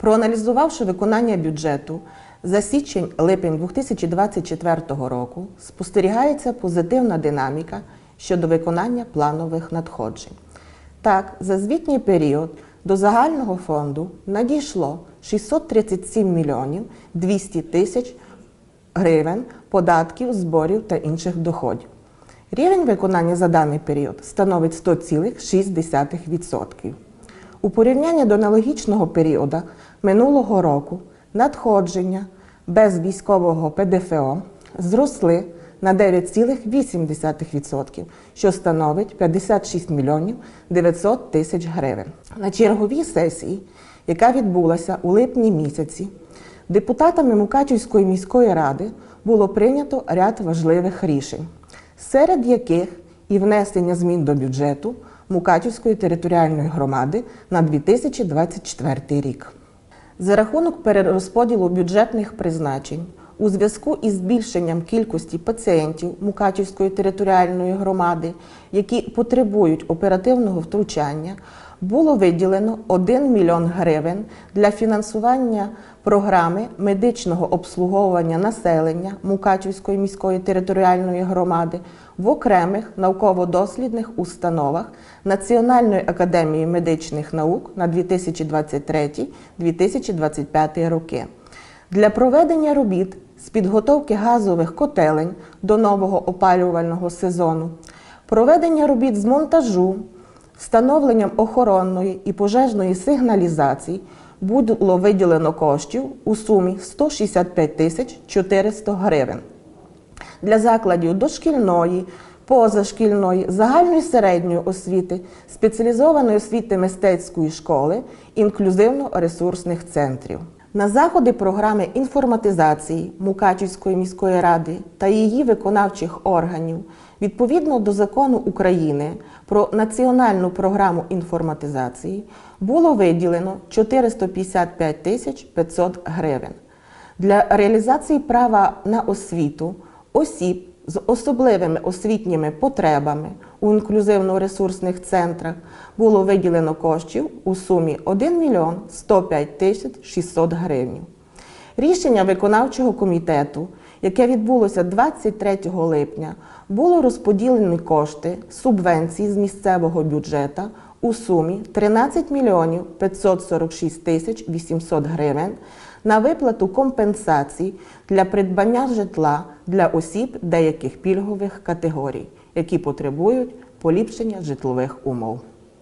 Проаналізувавши виконання бюджету за січень-липень 2024 року, спостерігається позитивна динаміка щодо виконання планових надходжень. Так, за звітній період до загального фонду надійшло 637 мільйонів 200 тисяч гривень податків, зборів та інших доходів. Рівень виконання за даний період становить 100,6%. У порівнянні до аналогічного періоду минулого року надходження без військового ПДФО зросли на 9,8%, що становить 56 мільйонів 900 тисяч гривень. На черговій сесії, яка відбулася у липні місяці, депутатами Мукачівської міської ради було прийнято ряд важливих рішень, серед яких і внесення змін до бюджету Мукачівської територіальної громади на 2024 рік. За рахунок перерозподілу бюджетних призначень. У зв'язку із збільшенням кількості пацієнтів Мукачівської територіальної громади, які потребують оперативного втручання, було виділено 1 мільйон гривень для фінансування програми медичного обслуговування населення Мукачівської міської територіальної громади в окремих науково-дослідних установах Національної академії медичних наук на 2023-2025 роки. Для проведення робіт з підготовки газових котелень до нового опалювального сезону, проведення робіт з монтажу, встановленням охоронної і пожежної сигналізації було виділено коштів у сумі 165 тисяч 400 гривень. Для закладів дошкільної, позашкільної, загальної середньої освіти, спеціалізованої освіти мистецької школи, інклюзивно-ресурсних центрів. На заходи програми інформатизації Мукачівської міської ради та її виконавчих органів відповідно до закону України про національну програму інформатизації було виділено 455 тисяч 500 гривень. Для реалізації права на освіту осіб з особливими освітніми потребами у інклюзивно-ресурсних центрах було виділено коштів у сумі 1 мільйон 105 тисяч 600 гривень. Рішення виконавчого комітету, яке відбулося 23 липня, було розподілені кошти субвенції з місцевого бюджету у сумі 13 мільйонів 546 тисяч 800 гривень на виплату компенсацій для придбання житла для осіб деяких пільгових категорій, які потребують поліпшення житлових умов.